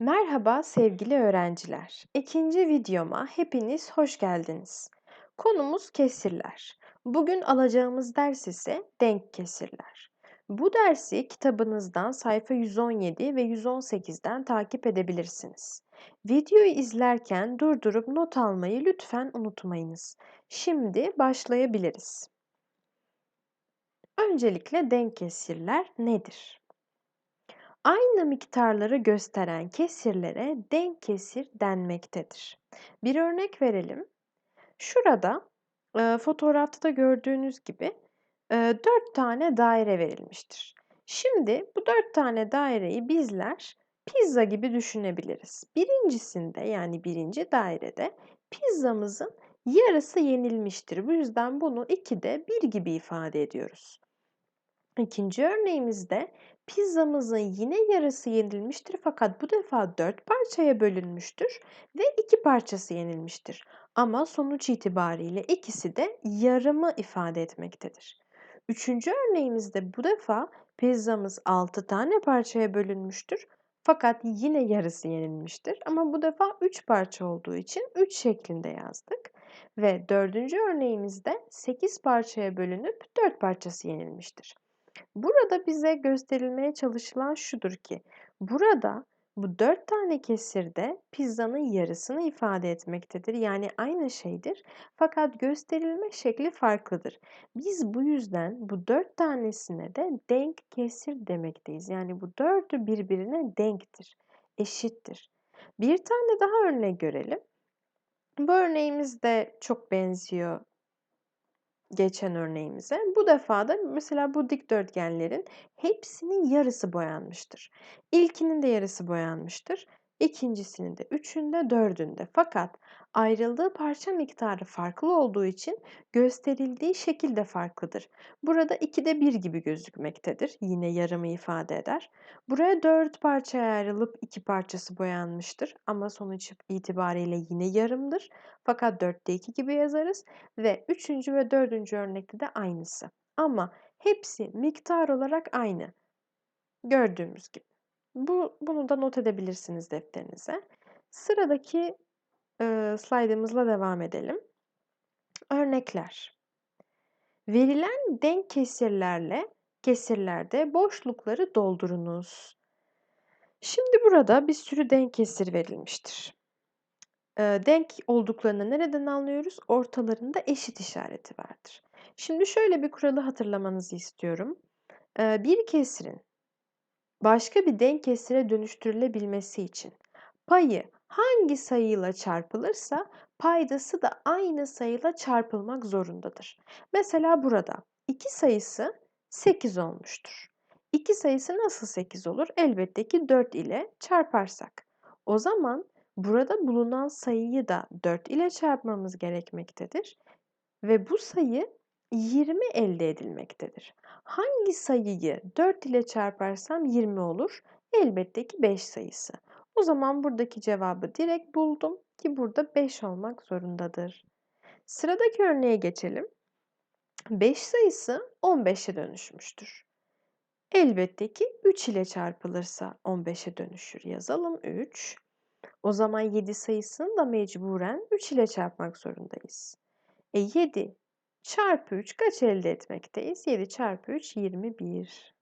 Merhaba sevgili öğrenciler. İkinci videoma hepiniz hoş geldiniz. Konumuz kesirler. Bugün alacağımız ders ise denk kesirler. Bu dersi kitabınızdan sayfa 117 ve 118'den takip edebilirsiniz. Videoyu izlerken durdurup not almayı lütfen unutmayınız. Şimdi başlayabiliriz. Öncelikle denk kesirler nedir? Aynı miktarları gösteren kesirlere denk kesir denmektedir. Bir örnek verelim. Şurada e, fotoğrafta da gördüğünüz gibi e, 4 tane daire verilmiştir. Şimdi bu 4 tane daireyi bizler pizza gibi düşünebiliriz. Birincisinde yani birinci dairede pizzamızın yarısı yenilmiştir. Bu yüzden bunu 2'de 1 gibi ifade ediyoruz. İkinci örneğimizde pizzamızın yine yarısı yenilmiştir fakat bu defa dört parçaya bölünmüştür ve iki parçası yenilmiştir. Ama sonuç itibariyle ikisi de yarımı ifade etmektedir. Üçüncü örneğimizde bu defa pizzamız altı tane parçaya bölünmüştür fakat yine yarısı yenilmiştir. Ama bu defa üç parça olduğu için üç şeklinde yazdık. Ve dördüncü örneğimizde sekiz parçaya bölünüp dört parçası yenilmiştir. Burada bize gösterilmeye çalışılan şudur ki, burada bu dört tane kesirde pizzanın yarısını ifade etmektedir. Yani aynı şeydir fakat gösterilme şekli farklıdır. Biz bu yüzden bu dört tanesine de denk kesir demekteyiz. Yani bu dördü birbirine denktir, eşittir. Bir tane daha örnek görelim. Bu örneğimiz de çok benziyor geçen örneğimize. Bu defa da mesela bu dikdörtgenlerin hepsinin yarısı boyanmıştır. İlkinin de yarısı boyanmıştır. İkincisinin de, üçünde, dördünde. Fakat ayrıldığı parça miktarı farklı olduğu için gösterildiği şekil de farklıdır. Burada 2'de 1 gibi gözükmektedir. Yine yarımı ifade eder. Buraya 4 parçaya ayrılıp 2 parçası boyanmıştır. Ama sonuç itibariyle yine yarımdır. Fakat 4'te 2 gibi yazarız. Ve 3. ve 4. örnekte de aynısı. Ama hepsi miktar olarak aynı. Gördüğümüz gibi. Bu, bunu da not edebilirsiniz defterinize. Sıradaki e, slaydımızla devam edelim. Örnekler. Verilen denk kesirlerle kesirlerde boşlukları doldurunuz. Şimdi burada bir sürü denk kesir verilmiştir. E, denk olduklarını nereden anlıyoruz? Ortalarında eşit işareti vardır. Şimdi şöyle bir kuralı hatırlamanızı istiyorum. E, bir kesirin başka bir denk kesire dönüştürülebilmesi için payı hangi sayıyla çarpılırsa paydası da aynı sayıyla çarpılmak zorundadır. Mesela burada 2 sayısı 8 olmuştur. 2 sayısı nasıl 8 olur? Elbette ki 4 ile çarparsak. O zaman burada bulunan sayıyı da 4 ile çarpmamız gerekmektedir. Ve bu sayı 20 elde edilmektedir. Hangi sayıyı 4 ile çarparsam 20 olur? Elbette ki 5 sayısı. O zaman buradaki cevabı direkt buldum ki burada 5 olmak zorundadır. Sıradaki örneğe geçelim. 5 sayısı 15'e dönüşmüştür. Elbette ki 3 ile çarpılırsa 15'e dönüşür. Yazalım 3. O zaman 7 sayısını da mecburen 3 ile çarpmak zorundayız. E 7 çarpı 3 kaç elde etmekteyiz? 7 çarpı 3 21.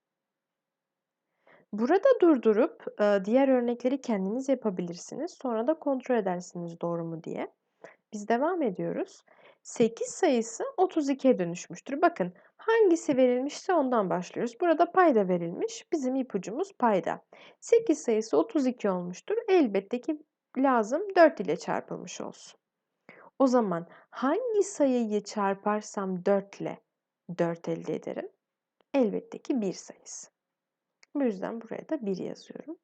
Burada durdurup diğer örnekleri kendiniz yapabilirsiniz. Sonra da kontrol edersiniz doğru mu diye. Biz devam ediyoruz. 8 sayısı 32'ye dönüşmüştür. Bakın hangisi verilmişse ondan başlıyoruz. Burada payda verilmiş. Bizim ipucumuz payda. 8 sayısı 32 olmuştur. Elbette ki lazım 4 ile çarpılmış olsun. O zaman hangi sayıyı çarparsam 4 ile 4 elde ederim? Elbette ki 1 sayısı. Bu yüzden buraya da 1 yazıyorum.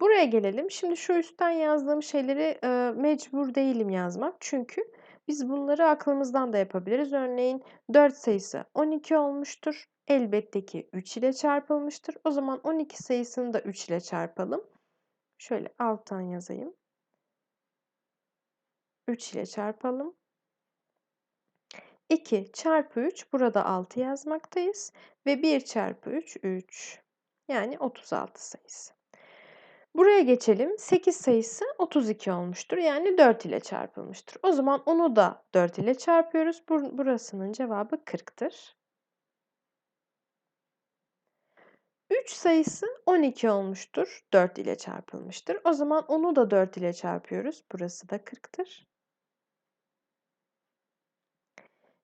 Buraya gelelim. Şimdi şu üstten yazdığım şeyleri e, mecbur değilim yazmak. Çünkü biz bunları aklımızdan da yapabiliriz. Örneğin 4 sayısı 12 olmuştur. Elbette ki 3 ile çarpılmıştır. O zaman 12 sayısını da 3 ile çarpalım. Şöyle alttan yazayım. 3 ile çarpalım. 2 çarpı 3 burada 6 yazmaktayız ve 1 çarpı 3 3 yani 36 sayısı. Buraya geçelim. 8 sayısı 32 olmuştur. Yani 4 ile çarpılmıştır. O zaman onu da 4 ile çarpıyoruz. Bur burasının cevabı 40'tır. 3 sayısı 12 olmuştur. 4 ile çarpılmıştır. O zaman onu da 4 ile çarpıyoruz. Burası da 40'tır.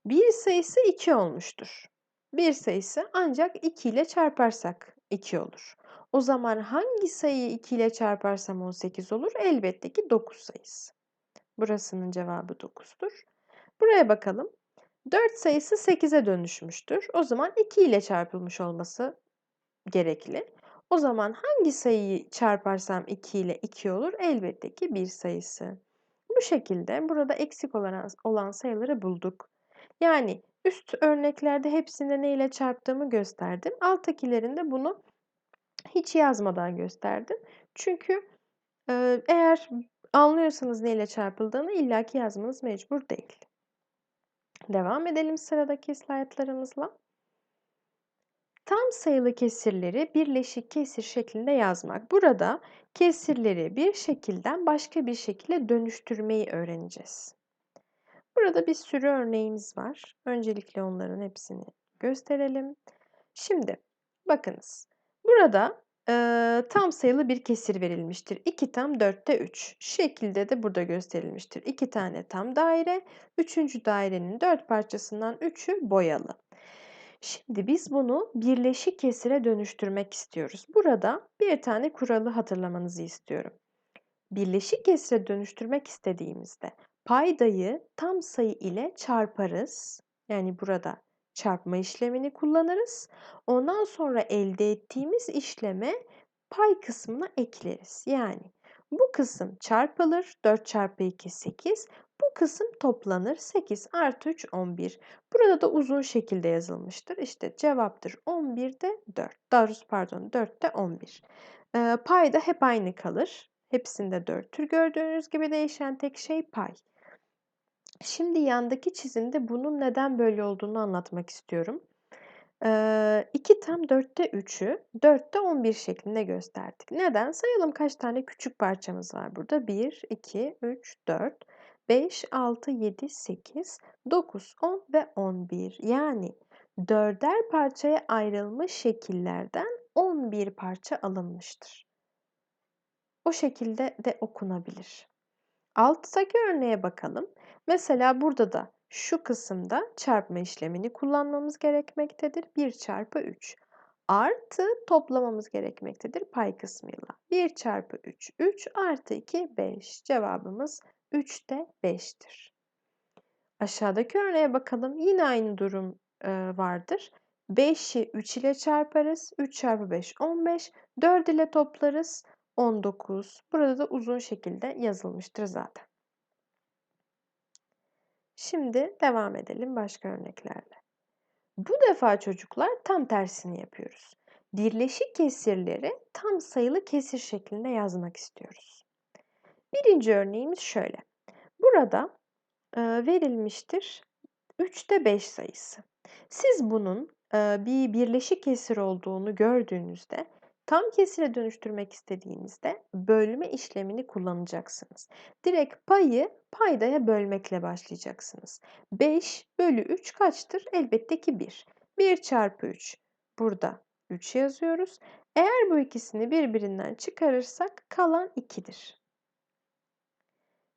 1 sayısı 2 olmuştur. 1 sayısı ancak 2 ile çarparsak 2 olur. O zaman hangi sayıyı 2 ile çarparsam 18 olur? Elbette ki 9 sayısı. Burasının cevabı 9'dur. Buraya bakalım. 4 sayısı 8'e dönüşmüştür. O zaman 2 ile çarpılmış olması gerekli. O zaman hangi sayıyı çarparsam 2 ile 2 olur? Elbette ki 1 sayısı. Bu şekilde burada eksik olan, olan sayıları bulduk. Yani üst örneklerde hepsinde ne ile çarptığımı gösterdim. Alttakilerinde bunu hiç yazmadan gösterdim. Çünkü eğer anlıyorsanız ne ile çarpıldığını illaki yazmanız mecbur değil. Devam edelim sıradaki slaytlarımızla. Tam sayılı kesirleri birleşik kesir şeklinde yazmak. Burada kesirleri bir şekilden başka bir şekilde dönüştürmeyi öğreneceğiz. Burada bir sürü örneğimiz var. Öncelikle onların hepsini gösterelim. Şimdi bakınız. Burada e, tam sayılı bir kesir verilmiştir. 2 tam 4'te 3. Şekilde de burada gösterilmiştir. 2 tane tam daire. Üçüncü dairenin 4 parçasından 3'ü boyalı. Şimdi biz bunu birleşik kesire dönüştürmek istiyoruz. Burada bir tane kuralı hatırlamanızı istiyorum. Birleşik kesire dönüştürmek istediğimizde paydayı tam sayı ile çarparız. Yani burada çarpma işlemini kullanırız. Ondan sonra elde ettiğimiz işleme pay kısmına ekleriz. Yani bu kısım çarpılır. 4 çarpı 2 8. Bu kısım toplanır. 8 artı 3 11. Burada da uzun şekilde yazılmıştır. İşte cevaptır 11'de 4. Darus pardon 4'te 11. Ee, payda hep aynı kalır. Hepsinde 4'tür. Gördüğünüz gibi değişen tek şey pay. Şimdi yandaki çizimde bunun neden böyle olduğunu anlatmak istiyorum. Ee, 2 tam 4'te 3'ü 4'te 11 şeklinde gösterdik. Neden? Sayalım kaç tane küçük parçamız var burada. 1, 2, 3, 4, 5, 6, 7, 8, 9, 10 ve 11. Yani dörder parçaya ayrılmış şekillerden 11 parça alınmıştır. O şekilde de okunabilir. Alttaki örneğe bakalım. Mesela burada da şu kısımda çarpma işlemini kullanmamız gerekmektedir. 1 çarpı 3 artı toplamamız gerekmektedir pay kısmıyla. 1 çarpı 3 3 artı 2 5 cevabımız 3'te 5'tir. Aşağıdaki örneğe bakalım. Yine aynı durum e, vardır. 5'i 3 ile çarparız. 3 çarpı 5 15. 4 ile toplarız. 19. Burada da uzun şekilde yazılmıştır zaten. Şimdi devam edelim başka örneklerle. Bu defa çocuklar tam tersini yapıyoruz. Birleşik kesirleri tam sayılı kesir şeklinde yazmak istiyoruz. Birinci örneğimiz şöyle. Burada e, verilmiştir 3'te 5 sayısı. Siz bunun e, bir birleşik kesir olduğunu gördüğünüzde Tam kesire dönüştürmek istediğinizde bölme işlemini kullanacaksınız. Direkt payı paydaya bölmekle başlayacaksınız. 5 bölü 3 kaçtır? Elbette ki 1. 1 çarpı 3. Burada 3 yazıyoruz. Eğer bu ikisini birbirinden çıkarırsak kalan 2'dir.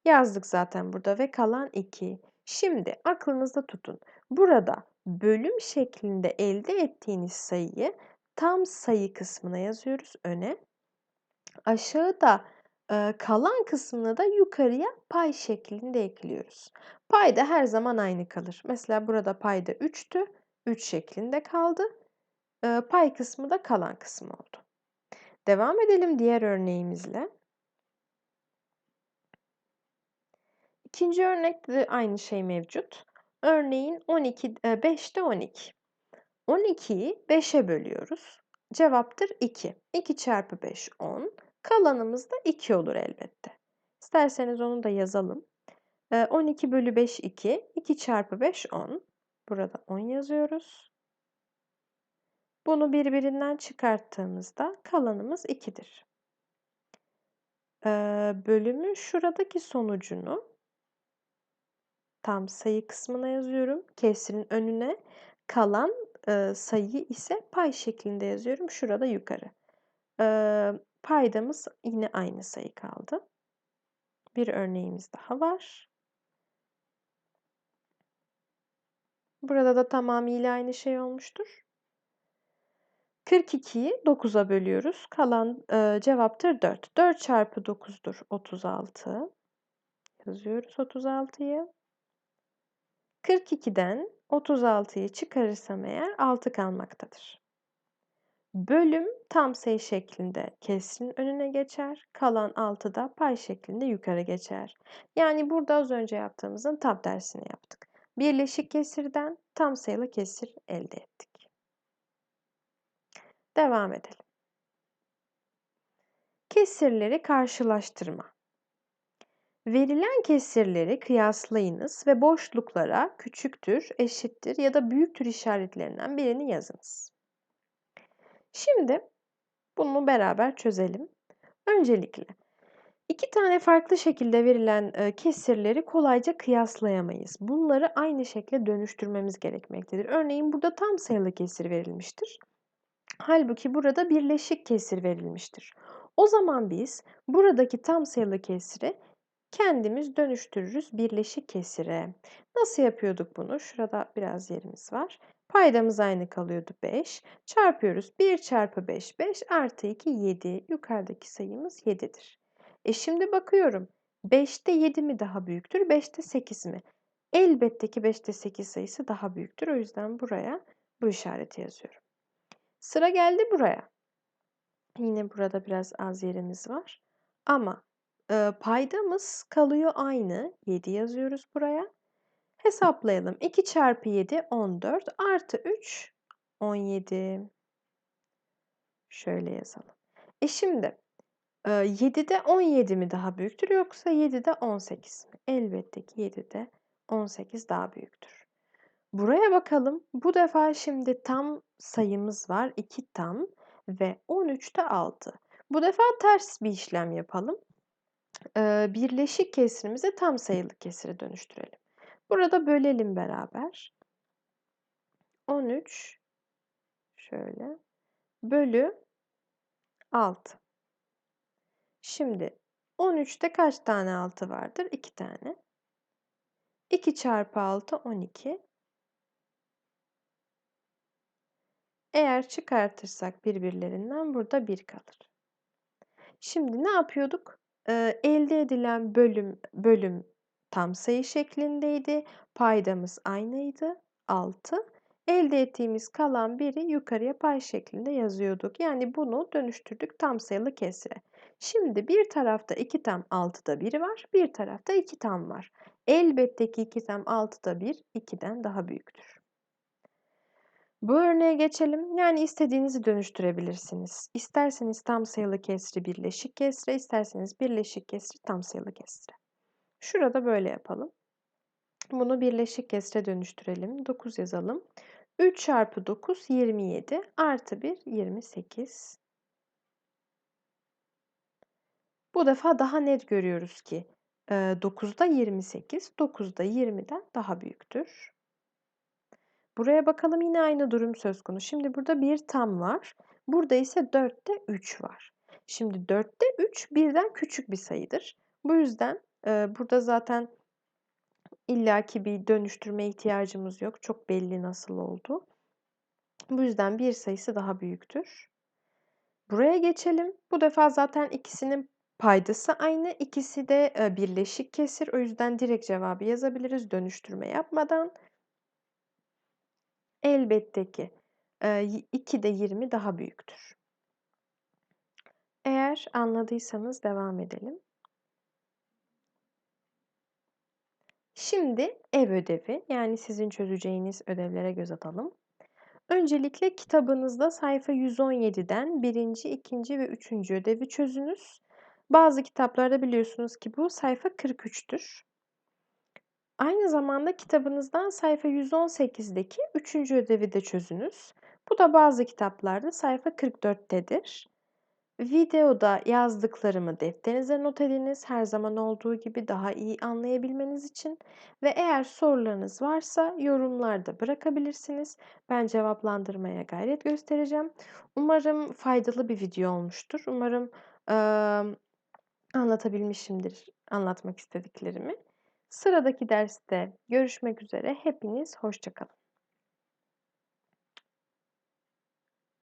Yazdık zaten burada ve kalan 2. Şimdi aklınızda tutun. Burada bölüm şeklinde elde ettiğiniz sayıyı tam sayı kısmına yazıyoruz öne. Aşağıda e, kalan kısmını da yukarıya pay şeklinde ekliyoruz. Pay da her zaman aynı kalır. Mesela burada payda 3'tü. 3 şeklinde kaldı. E, pay kısmı da kalan kısmı oldu. Devam edelim diğer örneğimizle. İkinci örnekte aynı şey mevcut. Örneğin 12, 5'te 12. 12'yi 5'e bölüyoruz. Cevaptır 2. 2 çarpı 5 10. Kalanımız da 2 olur elbette. İsterseniz onu da yazalım. 12 ee, bölü 5 2. 2 çarpı 5 10. Burada 10 yazıyoruz. Bunu birbirinden çıkarttığımızda kalanımız 2'dir. Eee, bölümün şuradaki sonucunu tam sayı kısmına yazıyorum. Kesrin önüne kalan, eee, sayıyı ise pay şeklinde yazıyorum şurada yukarı. Eee, paydamız yine aynı sayı kaldı. Bir örneğimiz daha var. Burada da tamamıyla aynı şey olmuştur. 42'yi 9'a bölüyoruz. Kalan, eee, cevaptır 4. 4 çarpı 9'dur 36. Yazıyoruz 36'yı. 42'den 36'yı çıkarırsam eğer 6 kalmaktadır. Bölüm tam sayı şeklinde kesrin önüne geçer. Kalan 6 da pay şeklinde yukarı geçer. Yani burada az önce yaptığımızın tam tersini yaptık. Birleşik kesirden tam sayılı kesir elde ettik. Devam edelim. Kesirleri karşılaştırma. Verilen kesirleri kıyaslayınız ve boşluklara küçüktür, eşittir ya da büyüktür işaretlerinden birini yazınız. Şimdi bunu beraber çözelim. Öncelikle iki tane farklı şekilde verilen e, kesirleri kolayca kıyaslayamayız. Bunları aynı şekilde dönüştürmemiz gerekmektedir. Örneğin burada tam sayılı kesir verilmiştir. Halbuki burada birleşik kesir verilmiştir. O zaman biz buradaki tam sayılı kesiri kendimiz dönüştürürüz birleşik kesire. Nasıl yapıyorduk bunu? Şurada biraz yerimiz var. Paydamız aynı kalıyordu 5. Çarpıyoruz. 1 çarpı 5 5 artı 2 7. Yukarıdaki sayımız 7'dir. E şimdi bakıyorum. 5'te 7 mi daha büyüktür? 5'te 8 mi? Elbette ki 5'te 8 sayısı daha büyüktür. O yüzden buraya bu işareti yazıyorum. Sıra geldi buraya. Yine burada biraz az yerimiz var. Ama e, paydamız kalıyor aynı. 7 yazıyoruz buraya. Hesaplayalım. 2 çarpı 7 14 artı 3 17. Şöyle yazalım. E şimdi e, 7'de 17 mi daha büyüktür yoksa 7'de 18 mi? Elbette ki 7'de 18 daha büyüktür. Buraya bakalım. Bu defa şimdi tam sayımız var. 2 tam ve 13'te 6. Bu defa ters bir işlem yapalım. Birleşik kesrimizi tam sayılı kesire dönüştürelim. Burada bölelim beraber. 13 şöyle bölü 6. Şimdi 13'te kaç tane 6 vardır? 2 tane. 2 çarpı 6 12. Eğer çıkartırsak birbirlerinden burada 1 kalır. Şimdi ne yapıyorduk? Elde edilen bölüm bölüm tam sayı şeklindeydi. Paydamız aynıydı 6. Elde ettiğimiz kalan 1'i yukarıya pay şeklinde yazıyorduk. Yani bunu dönüştürdük tam sayılı kesire. Şimdi bir tarafta 2 tam 6'da 1 var, bir tarafta 2 tam var. Elbette ki 2 tam 6'da 1 2'den daha büyüktür. Bu örneğe geçelim. Yani istediğinizi dönüştürebilirsiniz. İsterseniz tam sayılı kesri birleşik kesre, isterseniz birleşik kesri tam sayılı kesre. Şurada böyle yapalım. Bunu birleşik kesre dönüştürelim. 9 yazalım. 3 çarpı 9 27 artı 1 28. Bu defa daha net görüyoruz ki 9'da 28, 9'da 20'den daha büyüktür. Buraya bakalım yine aynı durum söz konusu. Şimdi burada bir tam var. Burada ise 4'te 3 var. Şimdi 4'te 3 birden küçük bir sayıdır. Bu yüzden e, burada zaten illaki bir dönüştürme ihtiyacımız yok. Çok belli nasıl oldu. Bu yüzden bir sayısı daha büyüktür. Buraya geçelim. Bu defa zaten ikisinin paydası aynı. İkisi de birleşik kesir. O yüzden direkt cevabı yazabiliriz dönüştürme yapmadan. Elbette ki, eee, 2 de 20 daha büyüktür. Eğer anladıysanız devam edelim. Şimdi ev ödevi, yani sizin çözeceğiniz ödevlere göz atalım. Öncelikle kitabınızda sayfa 117'den 1. 2. ve 3. ödevi çözünüz. Bazı kitaplarda biliyorsunuz ki bu sayfa 43'tür. Aynı zamanda kitabınızdan sayfa 118'deki 3. ödevi de çözünüz. Bu da bazı kitaplarda sayfa 44'tedir. Videoda yazdıklarımı defterinize not ediniz, her zaman olduğu gibi daha iyi anlayabilmeniz için ve eğer sorularınız varsa yorumlarda bırakabilirsiniz. Ben cevaplandırmaya gayret göstereceğim. Umarım faydalı bir video olmuştur. Umarım, emm, anlatabilmişimdir anlatmak istediklerimi. Sıradaki derste görüşmek üzere. Hepiniz hoşça kalın.